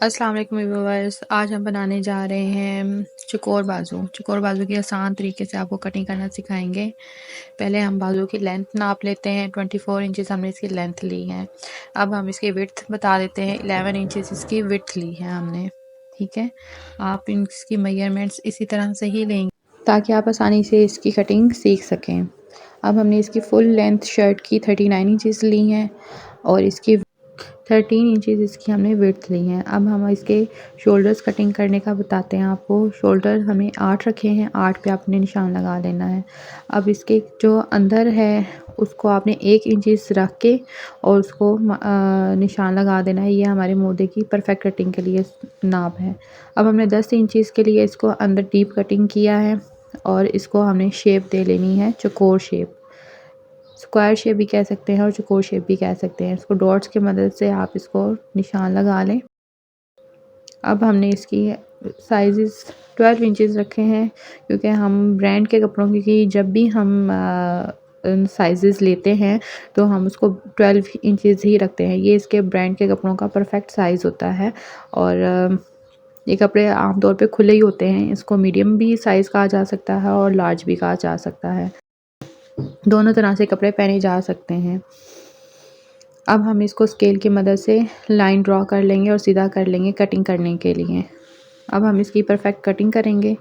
अस्सलाम वालेकुम व्यूअर्स। आज हम बनाने जा रहे हैं चकोर बाजू। चकोर बाजू की आसान तरीके से आपको कटिंग करना सिखाएँगे। पहले हम बाजू की लेंथ नाप लेते हैं। 24 फोर इंचज़ हमने इसकी लेंथ ली है। अब हम इसकी विड्थ बता देते हैं। 11 इंचज़ इसकी विड्थ ली है हमने। ठीक है? आप इसकी मेजरमेंट्स इसी तरह से ही लेंगे ताकि आप आसानी से इसकी कटिंग सीख सकें। अब हमने इसकी फुल लेंथ शर्ट की थर्टी नाइन इंचज़ ली हैं और इसकी थर्टीन इंचज़ इसकी हमने विड्थ ली है। अब हम इसके शोल्डर्स कटिंग करने का बताते हैं आपको। शोल्डर हमें आठ रखे हैं। आठ पे आपने निशान लगा लेना है। अब इसके जो अंदर है, उसको आपने एक इंचज़ रख के और उसको निशान लगा देना है। ये हमारे मोदे की परफेक्ट कटिंग के लिए नाप है। अब हमने दस इंचज़ के लिए इसको अंदर डीप कटिंग किया है और इसको हमने शेप दे लेनी है, चकोर शेप स्क्वायर शेप भी कह सकते हैं और चकोर शेप भी कह सकते हैं। इसको डॉट्स की मदद से आप इसको निशान लगा लें। अब हमने इसकी साइज़ ट्वेल्व इंचज़ रखे हैं, क्योंकि हम ब्रांड के कपड़ों की, जब भी हम साइज़ लेते हैं तो हम उसको ट्वेल्व इंचज़ ही रखते हैं। ये इसके ब्रांड के कपड़ों का परफेक्ट साइज़ होता है और ये कपड़े आमतौर पे खुले ही होते हैं। इसको मीडियम भी साइज़ कहा जा सकता है और लार्ज भी कहा जा सकता है। दोनों तरह से कपड़े पहने जा सकते हैं। अब हम इसको स्केल की मदद से लाइन ड्रॉ कर लेंगे और सीधा कर लेंगे कटिंग करने के लिए। अब हम इसकी परफेक्ट कटिंग करेंगे।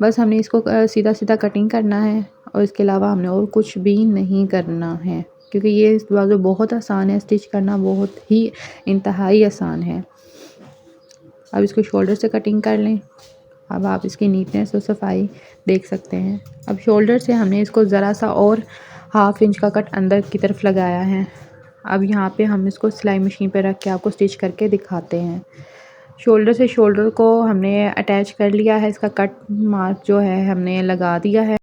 बस हमने इसको सीधा सीधा कटिंग करना है और इसके अलावा हमने और कुछ भी नहीं करना है, क्योंकि ये बाजू बहुत आसान है स्टिच करना, बहुत ही इंतहाई आसान है। अब इसको शोल्डर से कटिंग कर लें। अब आप इसकी नीटनेस और सफ़ाई देख सकते हैं। अब शोल्डर से हमने इसको ज़रा सा और हाफ़ इंच का कट अंदर की तरफ़ लगाया है। अब यहाँ पे हम इसको सिलाई मशीन पे रख के आपको स्टिच करके दिखाते हैं। शोल्डर से शोल्डर को हमने अटैच कर लिया है। इसका कट मार्क जो है हमने लगा दिया है।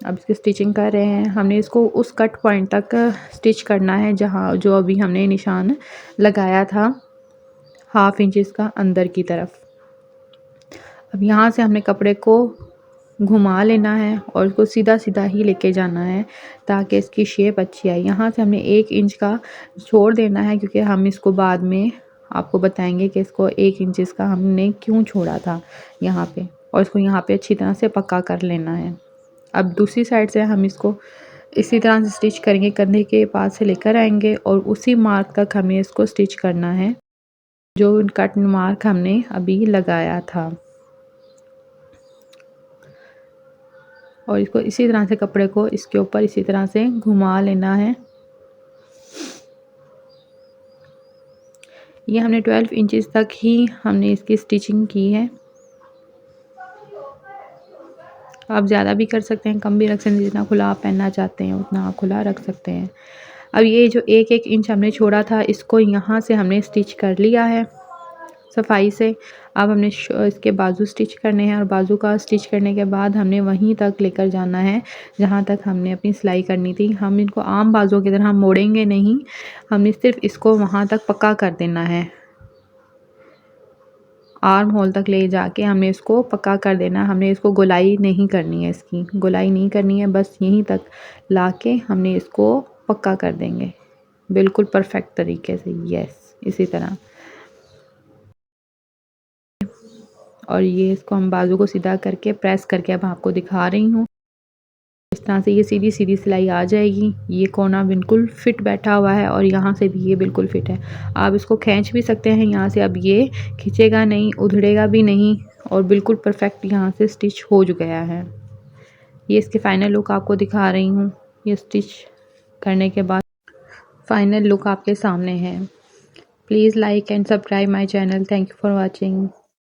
अब इसकी स्टिचिंग कर रहे हैं। हमने इसको उस कट पॉइंट तक स्टिच करना है जहाँ जो अभी हमने निशान लगाया था। हाफ़ इंच इसका अंदर की तरफ़। अब यहाँ से हमने कपड़े को घुमा लेना है और उसको सीधा सीधा ही लेके जाना है ताकि इसकी शेप अच्छी आए। यहाँ से हमने एक इंच का छोड़ देना है क्योंकि हम इसको बाद में आपको बताएँगे कि इसको एक इंच इसका हमने क्यों छोड़ा था यहाँ पे और इसको यहाँ पे अच्छी तरह से पक्का कर लेना है। अब दूसरी साइड से हम इसको इसी तरह से स्टिच करेंगे, कंधे के पास से लेकर आएँगे और उसी मार्क तक हमें इसको स्टिच करना है जो कट मार्क हमने अभी लगाया था। और इसको इसी तरह से कपड़े को इसके ऊपर इसी तरह से घुमा लेना है। ये हमने 12 इंचेस तक ही हमने इसकी स्टिचिंग की है। आप ज़्यादा भी कर सकते हैं, कम भी रख सकते हैं, जितना खुला आप पहनना चाहते हैं, उतना आप खुला रख सकते हैं। अब ये जो एक एक इंच हमने छोड़ा था, इसको यहाँ से हमने स्टिच कर लिया है। सफ़ाई से। अब हमने इसके बाजू स्टिच करने हैं और बाजू का स्टिच करने के बाद हमने वहीं तक लेकर जाना है, जहाँ तक हमने अपनी सिलाई करनी थी। हम इनको आम बाजू की तरह मोड़ेंगे नहीं, हमने सिर्फ़ इसको वहाँ तक पक्का कर देना है। आर्म होल तक ले जाके हमें इसको पक्का कर देना हमने इसको गोलाई नहीं करनी है इसकी, गोलाई नहीं करनी है, बस यहीं तक ला के हमने इसको पक्का कर देंगे। बिल्कुल परफेक्ट तरीके से यस इसी तरह। और ये इसको हम बाजू को सीधा करके प्रेस करके अब आपको दिखा रही हूँ। इस तरह से ये सीधी सीधी सिलाई आ जाएगी। ये कोना बिल्कुल फिट बैठा हुआ है और यहाँ से भी ये बिल्कुल फिट है। आप इसको खींच भी सकते हैं यहाँ से। अब ये खींचेगा नहीं, उधड़ेगा भी नहीं और बिल्कुल परफेक्ट यहाँ से स्टिच हो गया है। ये इसके फाइनल लुक आपको दिखा रही हूँ। ये स्टिच करने के बाद फाइनल लुक आपके सामने है। Please like and subscribe my channel. Thank you for watching.